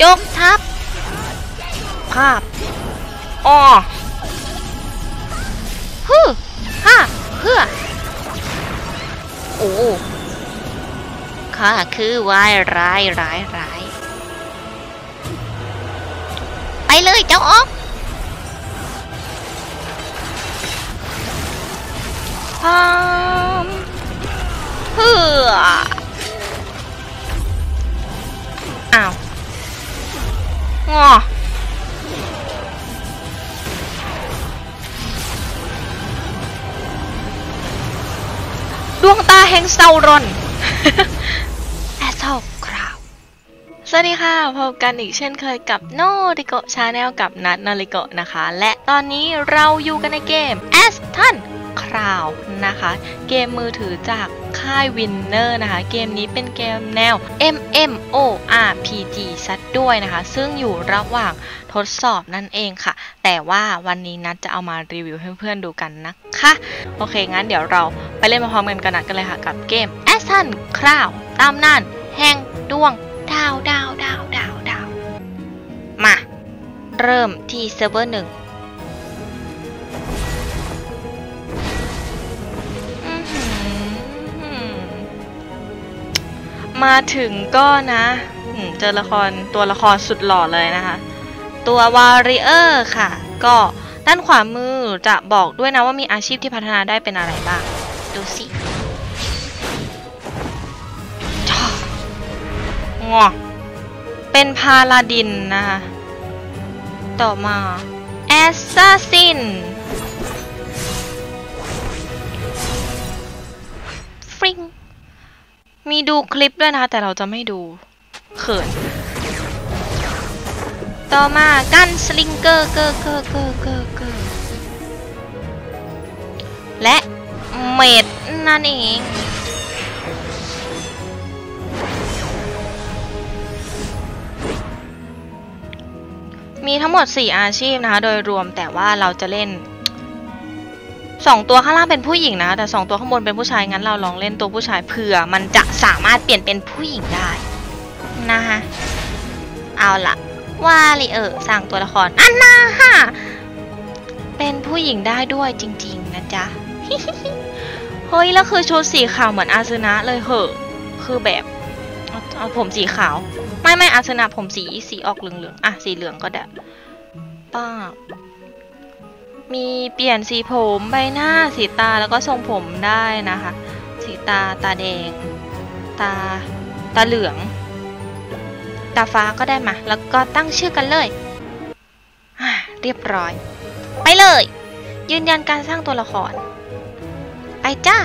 ยกทัพ ภาพอ๋อฮึฮ่าเพื่อโอ้ข้าคือวายร้ายร้ายร้ายไปเลยเจ้าออกพร้อมเพื่ออ้าว ดวงตาแห่งเซารอนแอสเซลคราว สวัสดีค่ะ พบกันอีกเช่นเคยกับโนริโกชาแนลกับนัทนาริโกนะคะ และตอนนี้เราอยู่กันในเกม a s t o n Crown นะคะ เกมมือถือจาก ค่ายวินเนอร์นะคะ เกมนี้เป็นเกมแนว MMORPG ซัดด้วยนะคะ ซึ่งอยู่ระหว่างทดสอบนั่นเองค่ะ แต่ว่าวันนี้นัดจะเอามารีวิวให้เพื่อนๆดูกันนะคะ โอเค งั้นเดี๋ยวเราไปเล่นมาพร้อมกันกันนัดกันเลยค่ะ กับเกม a s t o n Crown ตามนานแห่งดวงดาวดาวดาวดาวดาวมา เริ่มที่เซิร์ฟเวอร์หนึ่ง มาถึงก็นะเจอละครตัวละครสุดหล่อเลยนะคะ ตัววาริเออร์ค่ะ ก็ด้านขวามือจะบอกด้วยนะว่ามีอาชีพที่พัฒนาได้เป็นอะไรบ้าง ดูสิงอเป็นพาลาดินนะคะ ต่อมาแอสซัสซิน มีดูคลิปด้วยนะคะแต่เราจะไม่ดูเขิน ต่อมากั้นสลิงเกอร์เกอร์เกอร์เกอร์เกอร์เกอร์และเมดนั่นเองมีทั้งหมด 4 อาชีพนะคะ โดยรวมแต่ว่าเราจะเล่น สองตัวข้างล่างเป็นผู้หญิงนะ แต่สองตัวข้างบนเป็นผู้ชายงั้นเราลองเล่นตัวผู้ชายเผื่อ มันจะสามารถเปลี่ยนเป็นผู้หญิงได้นะคะเอาละว่าลิเออร์สั่งตัวละครอันนาฮะเป็นผู้หญิงได้ด้วยจริง ๆ นะจ๊ะเฮ้ยแล้วคือชุดสีขาวเหมือนอาซึนะเลยเหอะคือแบบเอาผมสีขาว ไม่ไม่อาซึนะผมสีสีออกเหลืองๆอะสีเหลืองก็ได้ป้า มีเปลี่ยนสีผมใบหน้าสีตาแล้วก็ทรงผมได้นะคะ สีตาตาแดง ตาตาเหลือง ตาฟ้าก็ได้มา แล้วก็ตั้งชื่อกันเลยอ่าเรียบร้อย ไปเลย ยืนยันการสร้างตัวละคร ไปจ้า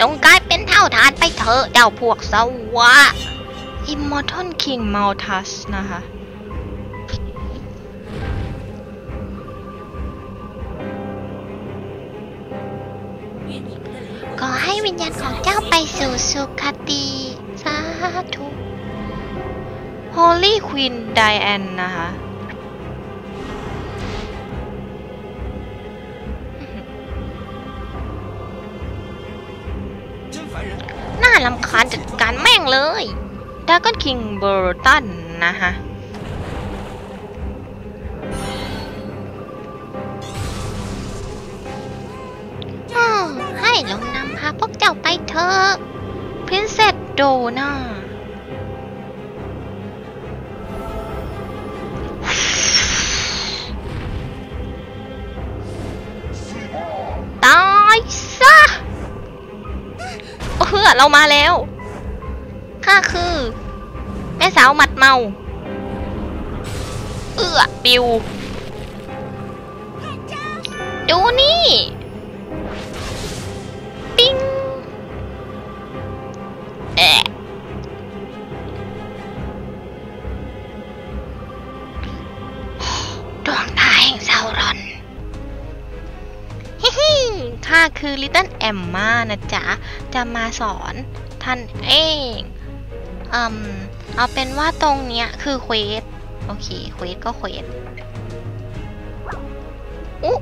จงกลายเป็นเท่าทานไปเถอะเจ้าพวกสวะ Immortal King Malthus นะคะ ขอให้วิญญาณของเจ้าไปสู่สุคติ สาธุ Holy Queen Diane นะคะ คารจัดการแม่งเลยดากอนคิงเบอร์ตันะฮะให้ลงนำพาพวกเจ้าไปเถอะ พรินเซสโดนา เรามาแล้วข้าคือ แม่สาวหมัดเมา เอื้อปิว ดูนี่ือลิตเติ้ลแอมมานะจ๊ะ จะมาสอนท่านเองอืมเอาเป็นว่าตรงเนี้ยคือเควสโอเคเควสก็เควสอุ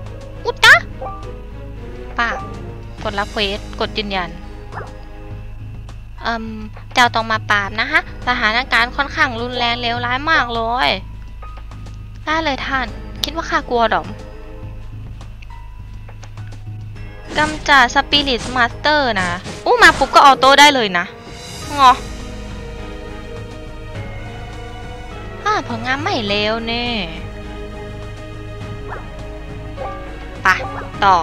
อุตะป่ากดรับเควสกดยืนยันเอืมเจ้าต้องมาปราบนะฮะสถานการณ์ค่อนข้างรุนแรงเลวร้ายมากเลยได้เลยท่าน คิดว่าข้ากลัวหรอ กำจัดสปิริตมาสเตอร์นะ อู้มาปุ๊บก็ออโต้ได้เลยนะงออ่าผลงานไม่เลวเน่ปะต่อ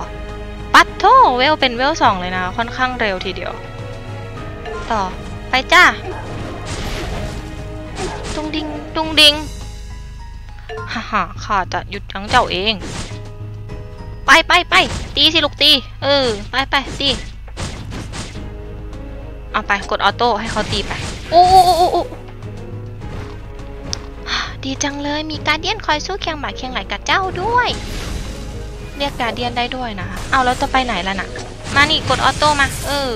ปัดโทเวลเป็นเวลสองเลยนะ ค่อนข้างเร็วทีเดียว ต่อ ไปจ้าตุงดิงตุงดิงฮ่าฮ่าข้าจะหยุดยั้งเจ้าเอง ไปไปไปตีสิลูกตี เออ ไปไปตีเอาไปกดออโต้ให้เขาตีไปโอ้โอ้โอ้โอ้ดีจังเลยมีการเดียนคอยสู้เคียงบ่าเคียงไหลกับเจ้าด้วย เรียกการเดียนได้ด้วยนะคะเอาแล้วจะไปไหนล่ะน่ะ มานี่กดออโต้มา เออ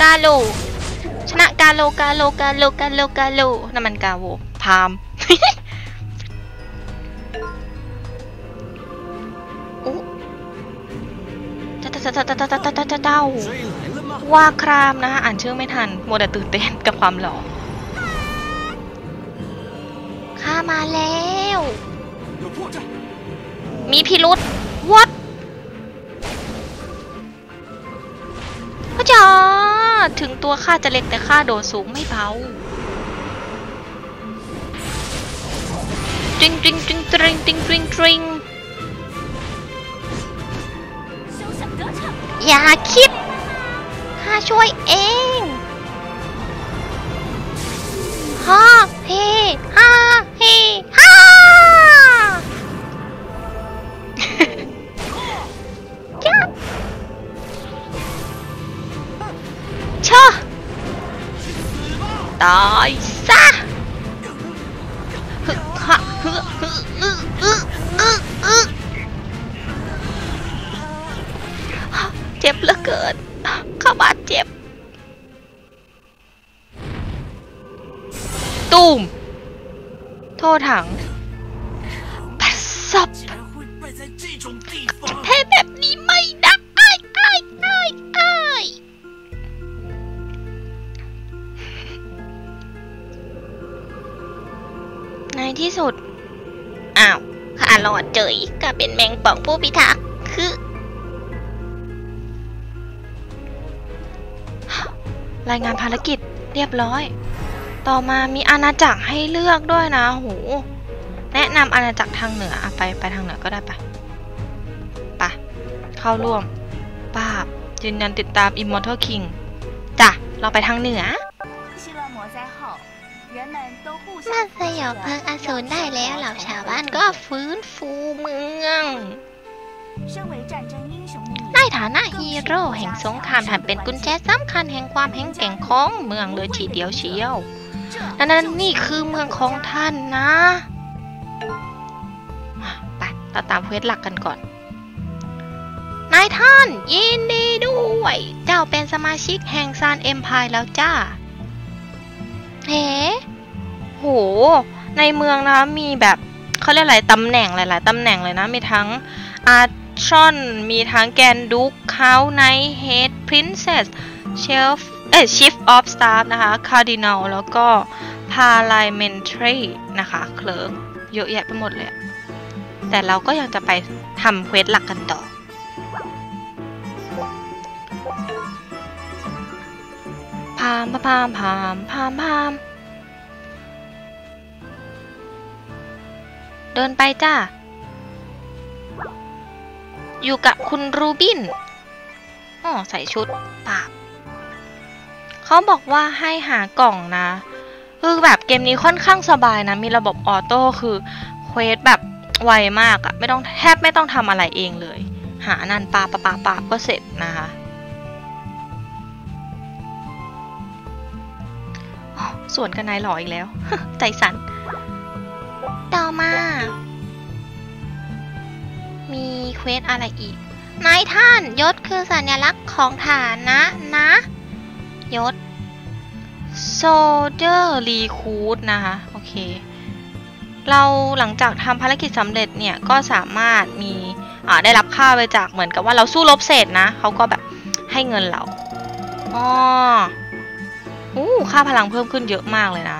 กาโล ชนะกาโลกาโลกาโลกาโลกาโลนั่นมันกาโวพาม เาว่าครามนะฮะอ่านชื่อไม่ทันโมดวต่ตื่นเต้นกับความหล่อข้ามาแล้ว มีพิรุษวัดพระเจ้าถึงตัวข้าจะเล็กแต่ข้าโดดสูงไม่เบาจริงจริงจริงจริงจริงจริง อย่าคิดข้าช่วยเองฮ่าเฮฮ่าเฮฮ่าจ้าชะตายซะฮึฮะฮึฮึอึอึอึ จ็บเหลือเกินข้าบาดเจ็บ ตูม โทษถังปัสสบแพ้แบบนี้ไม่ได้ได้ได้ได้ในที่สุด อ้าวข้าหลอดเจยก็เป็นแมงป่องผู้พิทักษ์คือ รายงานภารกิจเรียบร้อย ต่อมามีอาณาจักรให้เลือกด้วยนะโหแนะนำอาณาจักรทางเหนืออไปไปทางเหนือก็ได้ปะปะเข้าร่วมป้าบยืนยันติดตาม Immortal King จ้ะ เราไปทางเหนือมันสยบเพลิงอสูรได้แล้วเหล่าชาวบ้านก็ฟื้นฟูเมือง ใน你，ฐานะฮีโร่แห่งสงครามท่านเป็นกุญแจสำคัญแห่งความแห่งแกร่งของเมืองเลยทีเดียวเชียวนั้นนี่คือเมืองของท่านนะอะไปเราตามเควสหลักกันก่อน นายท่านยินดีด้วย เจ้าเป็นสมาชิกแห่งซานเอ็มพายแล้วจ้าเฮ้โห ในเมืองนะมีแบบเขาเรียกอะไรตำแหน่งหลาย ๆตำแหน่งเลยนะ มีทั้งอาร์ ชอน มีทั้งแกนดุ๊กเฮาไนเฮดพรินเซสเชฟเอชิฟออฟสตาฟนะคะคาร์ดินัลแล้วก็พา r า a เมนทรีนะคะเคลิงเยอะแยะไปหมดเลย แต่เราก็ยังจะไปทำเควสหลักกันต่อ พามพามพามพามพามเดินไปจ้า อยู่กับคุณรูบินอ๋อใส่ชุดปราบเขาบอกว่าให้หากล่องนะ คือแบบเกมนี้ค่อนข้างสบายนะ มีระบบออโต้คือเควสแบบไวมากอะไม่ต้องแทบไม่ต้องทำอะไรเองเลย หานันปาปาปาปาก็เสร็จนะคะส่วนกันนายหล่ออีกแล้ว ใจสั่นต่อมา มีเควสอะไรอีก นายท่านยศคือสัญลักษณ์ของฐานะนะ ยศ Soldier Recruit นะคะ โอเค เราหลังจากทำภารกิจสำเร็จเนี่ย ก็สามารถมีอ่าได้รับค่าไปจากเหมือนกับว่าเราสู้รบเสร็จนะ เขาก็แบบให้เงินเราอ๋ออู้ค่าพลังเพิ่มขึ้นเยอะมากเลยนะ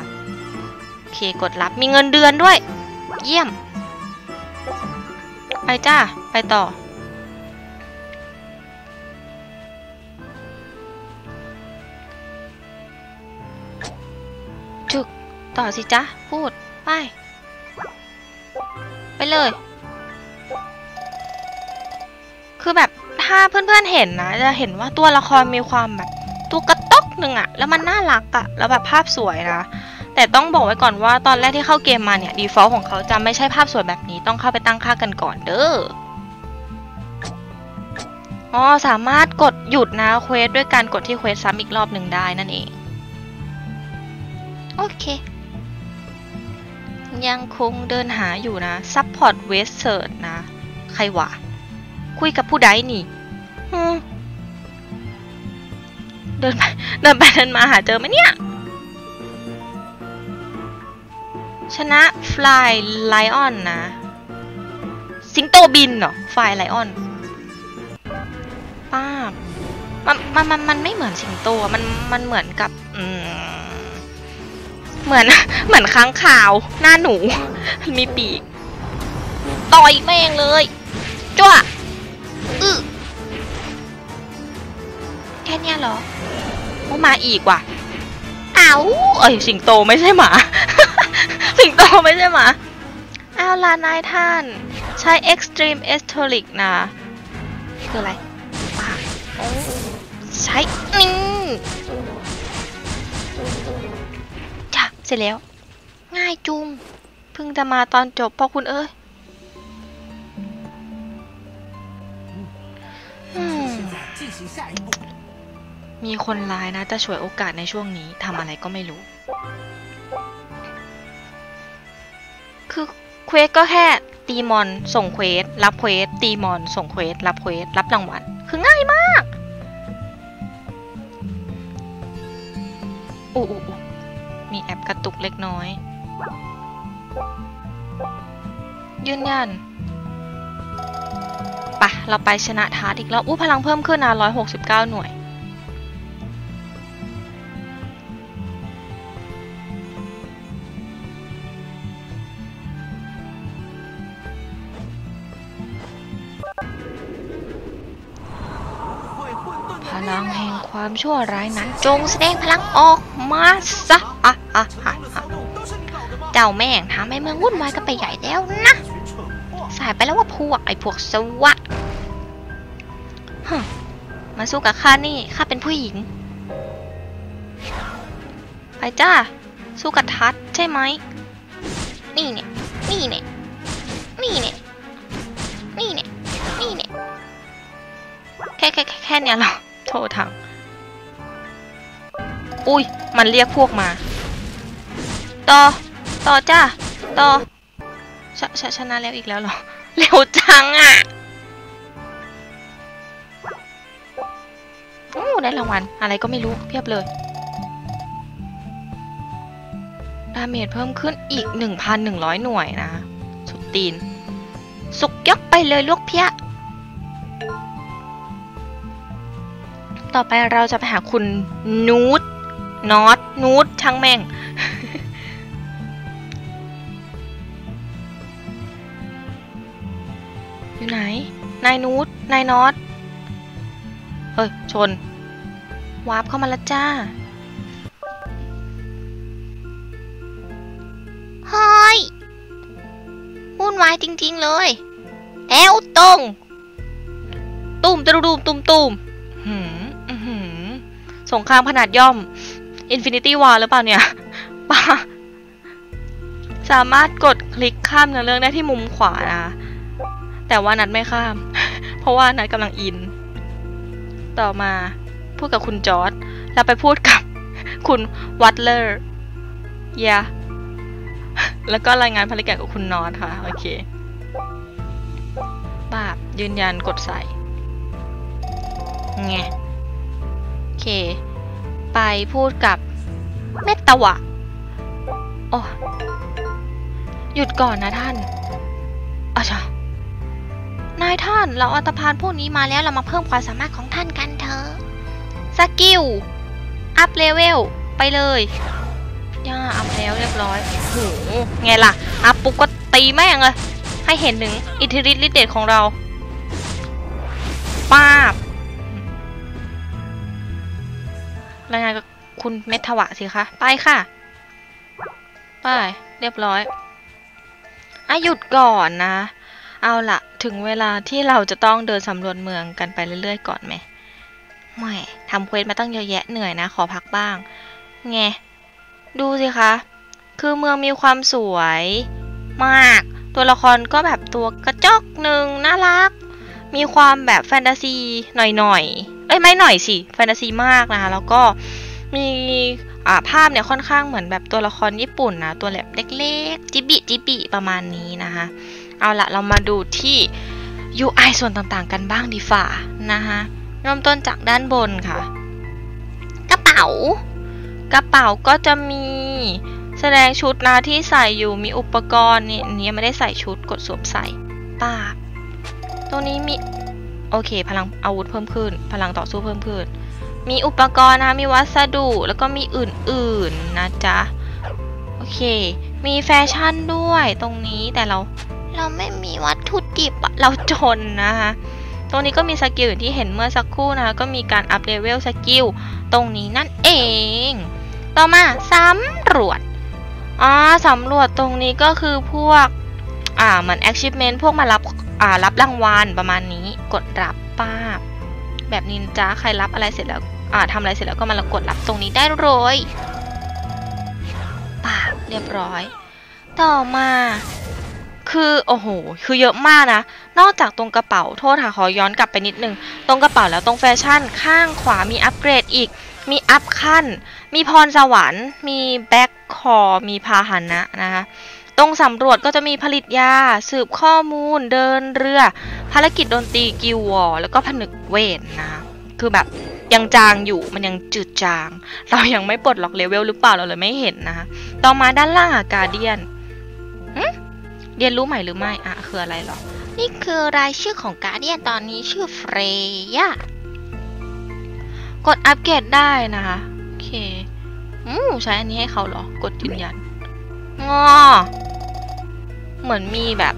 โอเค กดรับ มีเงินเดือนด้วย เยี่ยม ไปจ้า ไปต่อ จึก ต่อสิจ๊ะพูด ไป ไปเลย คือแบบถ้าเพื่อนๆเห็นนะ จะเห็นว่าตัวละครมีความแบบ ตัวกระต๊อกหนึ่งอะแล้วมันน่ารักอะแล้วแบบภาพสวยนะ แต่ต้องบอกไว้ก่อนว่าตอนแรกที่เข้าเกมมาเนี่ย default ของเขาจะไม่ใช่ภาพสวยแบบนี้ต้องเข้าไปตั้งค่ากันก่อนเด้ออ๋อสามารถกดหยุดนะเควสด้วยการกดที่เควสซ้ำอีกรอบหนึ่งได้นั่นเอง โอเค ยังคงเดินหาอยู่นะ Support w e s t Search นะ ใครวะ คุยกับผู้ใดนี่เดินไป เดินไปเดินมาหาเจอไหมเนี่ย ชนะ Fly Lion นนะ สิงโตบินเหรอ Fly Lion ป้าบมันมันมันมันไม่เหมือนสิงโตมันมันเหมือนกับอืมเหมือนเหมือนค้างคาวหน้าหนู มีปีก ต่อยแม่งเลยจ้วอือแค่เนี้ยเหรอโอ้มาอีกว่ะ เอ้าเอ้ยสิงโตไม่ใช่หมาาไม่ใช่หมาอ้าวลานายท่าน ใช้ Extreme e s t o l i c นะคืออะไรใช้นี่งจ้ะเสร็จแล้ว ง่ายจุงเพิ่งจะมาตอนจบพอคุณเอ้ยมีคนร้ายนะจะฉวยโอกาสในช่วงนี้ทำอะไรก็ไม่รู้ คือเควสก็แค่ตีมอนส่งเควสรับเควสตีมอนส่งเควสรับเควสรับรางวัลคือง่ายมากอู้อู้มีแอปกระตุกเล็กน้อย ยืนยันปะเราไปชนะทาร์ตอีกแล้วอู้พลังเพิ่มขึ้นนะ169 หน่วย พลังแห่งความชั่วร้ายนั้น จงแสดงพลังออกมาซะอะอะะเจ้าแม่งทำให้เมืองวุ่นวายกันไปใหญ่แล้วนะ สายไปแล้วว่าพวกไอ้พวกสวะมาสู้กับข้านี่ข้าเป็นผู้หญิง ไปจ้า สู้กับทัดใช่ไหม นี่เนี่ย นี่เนี่ย นี่เนี่ย นี่เนี่ย นี่เนี่ย แค่แค่แค่เนี่ยหรอ โทษทางอุ้ย มันเรียกพวกมา ต่อ ต่อจ้า ต่อชชชนะแล้วอีกแล้วเหรอ เร็วจังอะโอ้ได้รางวัล อะไรก็ไม่รู้ เพียบเลย ดาเมจเพิ่มขึ้นอีก 1,100 หน่วยนะ สุดตีน สุกยกไปเลยลูกเพี้ย ต่อไปเราจะไปหาคุณนูตนอตนูตช่างแม่ง อยู่ไหน นายนูตนายนอตเฮ้ย ชน วาร์ปเข้ามาแล้วจ้าเฮ้ยวุ่นวายจริง ๆ เลย แอวตรง ตุ่มตะดุมตุ่มตุ่มหืม สงครามขนาดย่อม Infinity War หรือเปล่าเนี่ยป้าสามารถกดคลิกข้ามเนื้อเรื่องได้ที่มุมขวานะ แต่ว่านัดไม่ข้าม เพราะว่านัดกำลังอิน ต่อมาพูดกับคุณจอร์ดแล้วไปพูดกับคุณวัตเลอร์ยาแล้วก็รายงานภารกิจกับคุณนอตค่ะ โอเค บาปยืนยันกดใส่ไง เค ไปพูดกับเมตตาวะโอ้หยุดก่อนนะท่านอาชานายท่านเราอาตะพานพวกนี้มาแล้วเรามาเพิ่มความสามารถของท่านกันเถอะสกิลอัพเลเวลไปเลยย่าอัพแล้วเรียบร้อยโหไงล่ะ อัพปุ๊บก็ตีแม่งเลยให้เห็นถึงอิทธิฤทธิ์ฤทธิเดชของเราป้าบ รายงานกับคุณเมทวะสิคะไปค่ะ ไป เรียบร้อยอะหยุดก่อนนะ เอาละถึงเวลาที่เราจะต้องเดินสำรวจเมืองกันไปเรื่อยๆ ก่อนไหมไม่ทำเควสมาตั้งเยอะแยะเหนื่อยนะ ขอพักบ้าง ไง ดูสิคะ คือเมืองมีความสวยมาก ตัวละครก็แบบตัวกระจอกหนึ่งน่ารัก มีความแบบแฟนตาซีหน่อยๆ ยไม่หน่อยสิแฟนตาซีมากนะคะแล้วก็มีภาพเนี่ยค่อนข้างเหมือนแบบตัวละครญี่ปุ่นนะตัวแบบเล็กๆจิบิจิบิประมาณนี้นะคะเอาละเรามาดูที่ UI ส่วนต่างๆ กันบ้างดีฝ่านะคะเริ่มต้นจากด้านบนค่ะ กระเป๋า กระเป๋าก็จะมีแสดงชุดนะที่ใส่อยู่มีอุปกรณ์นี่อันนี้ไม่ได้ใส่ชุดกดสวมใส่ปาบตรงนี้มี โอเค พลังอาวุธเพิ่มขึ้น พลังต่อสู้เพิ่มขึ้น มีอุปกรณ์นะ มีวัสดุแล้วก็มีอื่นๆนะจ๊ะ โอเค มีแฟชั่นด้วยตรงนี้แต่เราเราไม่มีวัตถุดิบเราจนนะคะตรงนี้ก็มีสกิลอย่างที่เห็นเมื่อสักครู่นะคะก็มีการอัพเลเวลสกิลตรงนี้นั่นเอง ต่อมาสำรวจอ๋อสำรวจตรงนี้ก็คือพวกอ่าเหมือน achievement พวกมารับ รับรางวัลประมาณนี้กดรับป้าบ แบบนี้นจ้าใครรับอะไรเสร็จแล้วอ่าทำอะไรเสร็จแล้วก็มากดรับตรงนี้ได้เลยป้าเรียบร้อย ต่อมา คือโอ้โหคือเยอะมากนะ นอกจากตรงกระเป๋าโทษค่ะขอย้อนกลับไปนิดนึง ตรงกระเป๋าแล้วตรงแฟชั่นข้างขวามีอัปเกรดอีก มีอัพขั้น มีพรสวรรค์ มีแบ็คคอมีพาหนะนะคะ ตรงสำรวจก็จะมีผลิตยา สืบข้อมูล เดินเรือ ภารกิจดนตรีกิววอร์แล้วก็ผนึกเวทนะคะคือแบบยังจางอยู่มันยังจืดจาง เรายังไม่ปลดล็อกเลเวลหรือเปล่าเราเลยไม่เห็นนะคะต่อมาด้านล่างอะการเดียนเรียนรู้ใหม่หรือไม่อะคืออะไรหรอ นี่คือรายชื่อของการเดียนตอนนี้ชื่อเฟรย่ากดอัปเกรดได้นะคะโอเคอืมใช้อันนี้ให้เขาเหรอกดยืนยันงอ เหมือนมีแบบ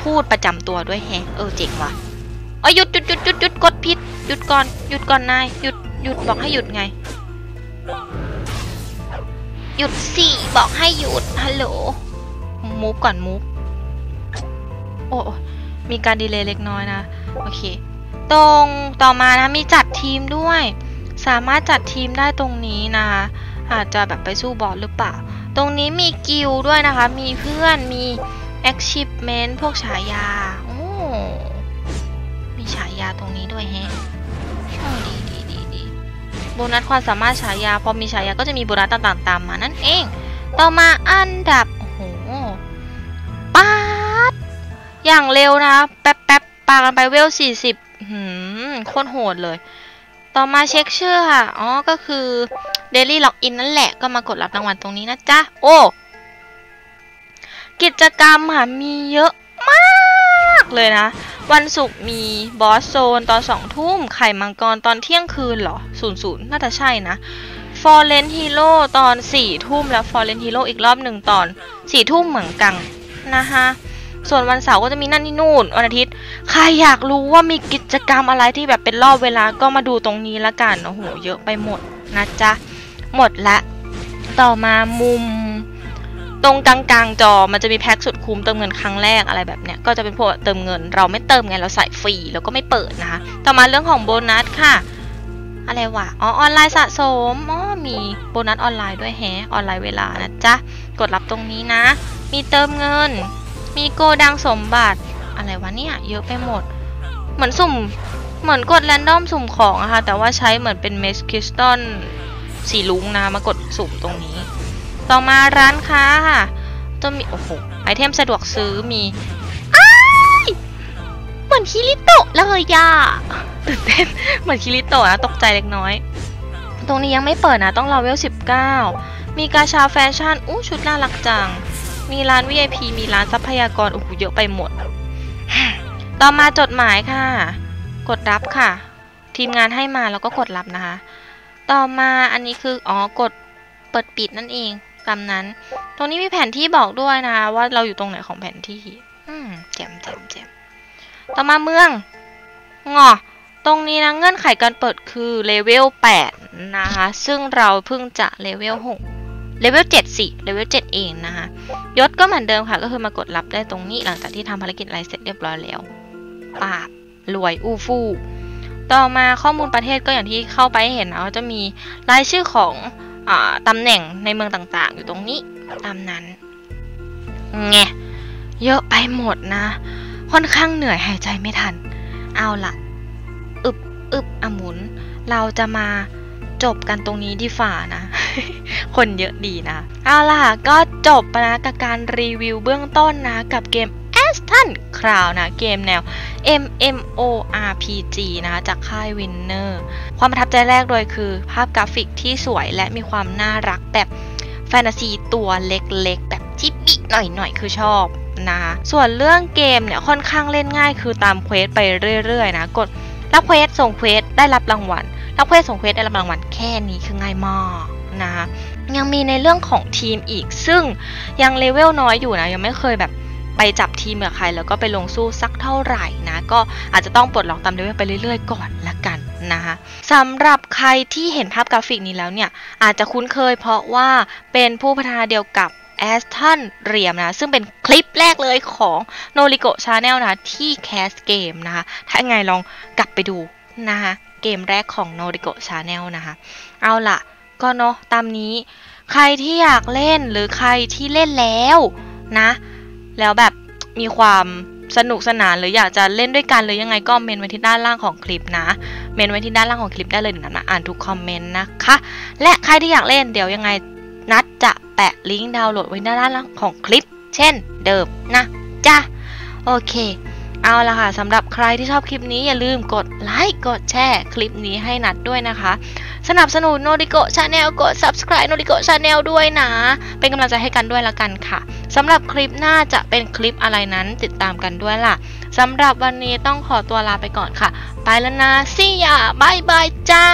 พูดประจำตัวด้วยแฮะเออเจ๋งว่ะเอ้ยหยุดหยุดหยุดหยุดหยุดกดผิดหยุดก่อนหยุดก่อนนายหยุดหยุดบอกให้หยุดไง หยุดสิบอกให้หยุดฮัลโหลมูฟก่อนมูฟโอ้โอ้มีการดีเลย์เล็กน้อยนะโอเค ตรงต่อมานะมีจัดทีมด้วย สามารถจัดทีมได้ตรงนี้นะคะอาจจะแบบไปสู้บอสหรือเปล่า ตรงนี้มีกิลด้วยนะคะ มีเพื่อนมี achievement พวกฉายา โอ้ มีฉายาตรงนี้ด้วยแฮะโอ้ดีดีดีดีโบนัสความสามารถฉายา พอมีฉายาก็จะมีโบนัสต่างๆตามมานั่นเอง ต่อมาอันดับ โอ้โหป๊าดอย่างเร็วนะแป๊บแป๊บปากันไปเวล40หืมโคตรโหดเลย ต่อมาเช็คชื่อค่ะ อ๋อ ก็คือ Daily Login นั่นแหละ ก็มากดรับรางวัลตรงนี้นะจ๊ะ โอ้ กิจกรรมค่ะมีเยอะมากเลยนะ วันศุกร์มีบอสโซนตอนสองทุ่ม ไข่มังกรตอนเที่ยงคืนเหรอศูนย์ศูนย์น่าจะใช่นะฟอร์เรนฮีโร่ตอนสี่ทุ่มแล้วฟอร์เรนฮีโร่อีกรอบหนึ่งตอนสี่ทุ่มเหมือนกันนะคะส่วนวันเสาร์ก็จะมีนั่นนี่นู่นวันอาทิตย์ ใครอยากรู้ว่ามีกิจกรรมอะไรที่แบบเป็นรอบเวลาก็มาดูตรงนี้ละกันโอ้โหเยอะไปหมดนะจ๊ะหมดละ ต่อมามุม ตรงกลางๆจอมันจะมีแพ็กสุดคุ้มเติมเงินครั้งแรกอะไรแบบเนี้ยก็จะเป็นพวกเติมเงิน เราไม่เติมไงเราใส่ฟรีแล้วก็ไม่เปิดนะคะ ต่อมาเรื่องของโบนัสค่ะ อะไรวะอ๋อออนไลน์สะสมอ๋อมีโบนัสออนไลน์ด้วยแฮออนไลน์เวลานะจ๊ะกดรับตรงนี้นะ มีเติมเงิน มีโกดังสมบัติอะไรวะเนี่ยเยอะไปหมด เหมือนสุ่มเหมือนกดแรนดอมสุ่มของอะค่ะแต่ว่าใช้เหมือนเป็นเมสคริสตัลสีลุงนะมากดสุ่มตรงนี้ ต่อมาร้านค้าค่ะจะมีโอ้โหไอเทมสะดวกซื้อมีอเหมือนคิริโตะเลยย่าตื่นเต้นเหมือนคิริโตะนะตกใจเล็กน้อย ตรงนี้ยังไม่เปิดนะต้องรอเวล19มีกาชาแฟชั่นอู้ชุดน่ารักจัง มีร้าน VIP มีร้านทรัพยากรโอ้โหเยอะไปหมด ต่อมาจดหมายค่ะ กดรับค่ะ ทีมงานให้มาแล้วก็กดรับนะคะ ต่อมาอันนี้คืออ๋อกดเปิดปิดนั่นเอง ตามนั้น ตรงนี้มีแผนที่บอกด้วยนะ ว่าเราอยู่ตรงไหนของแผนที่ อืมแจ่มแจ่มแจ่มต่อมาเมืองงอตรงนี้นะเงื่อนไขการเปิดคือเลเวล8นะคะ ซึ่งเราเพิ่งจะเลเวล6เลเวล7สิเลเวล7เองนะคะยศก็เหมือนเดิมค่ะ ก็คือมากดรับได้ตรงนี้หลังจากที่ทำภารกิจอะไรเสร็จเรียบร้อยแล้วปาบรวยอู้ฟู่ต่อมาข้อมูลประเทศก็อย่างที่เข้าไปเห็นนะว่าจะมีรายชื่อของ ตำแหน่งในเมืองต่างๆ อยู่ตรงนี้ตามนั้นแงเยอะไปหมดนะ ค่อนข้างเหนื่อยหายใจไม่ทัน เอาล่ะอึบอึบอหมุน เราจะมาจบกันตรงนี้ดีฝ่านะ คนเยอะดีนะ เอาล่ะก็จบไปนะกับการรีวิวเบื้องต้นนะกับเกม a s t o n Crown นะเกมแนว MMORPG นะคะจากค่าย Winner ความประทับใจแรกเลยคือภาพกราฟิกที่สวยและมีความน่ารักแบบแฟนตาซีตัวเล็กๆ แบบจิบบิหน่อยๆ คือชอบนะคะส่วนเรื่องเกมเนี่ยค่อนข้างเล่นง่ายคือตามเควสไปเรื่อยๆนะกดรับเควสส่งเควสได้รับรางวัลรับเควสส่งเควสได้รับรางวัลแค่นี้คือง่ายมากนะคะยังมีในเรื่องของทีมอีกซึ่งยังเลเวลน้อยอยู่นะยังไม่เคยแบบ ไปจับทีมกับใครแล้วก็ไปลงสู้สักเท่าไหร่นะ ก็อาจจะต้องปลดล็อกตามเลเวลไปเรื่อยๆ ก่อนละกันนะคะสำหรับใครที่เห็นภาพกราฟิกนี้แล้วเนี่ย อาจจะคุ้นเคยเพราะว่าเป็นผู้พัฒนาเดียวกับแอสตันเรียมนะ ซึ่งเป็นคลิปแรกเลยของ n o r i k o Channel นะ ที่แคสเกมนะคะ ถ้าไงลองกลับไปดูนะคะเกมแรกของ n o r i k o Channel นะคะ เอาล่ะ ก็เนาะตามนี้ ใครที่อยากเล่นหรือใครที่เล่นแล้วนะ แล้วแบบมีความสนุกสนานหรืออยากจะเล่นด้วยกันหรือยังไงก็เมนไว้ที่ด้านล่างของคลิปนะ เมนไว้ที่ด้านล่างของคลิปได้เลยเดี๋ยวนัทมาอ่านทุกคอมเมนต์นะคะ และใครที่อยากเล่นเดี๋ยวยังไงนัดจะแปะลิงก์ดาวน์โหลดไว้ด้านล่างของคลิป เช่น เดิมนะจ้ะโอเค เอาละค่ะสำหรับใครที่ชอบคลิปนี้อย่าลืมกดไลค์กดแชร์คลิปนี้ให้นัดด้วยนะคะ สนับสนุนโนริโกชาแนลกด subscribe โนริโกชาแนลด้วยนะ เป็นกำลังใจให้กันด้วยละกันค่ะสำหรับคลิปหน้าจะเป็นคลิปอะไรนั้นติดตามกันด้วยล่ะสำหรับวันนี้ต้องขอตัวลาไปก่อนค่ะ ไปแล้วนะซี่ยาบายบายจ้า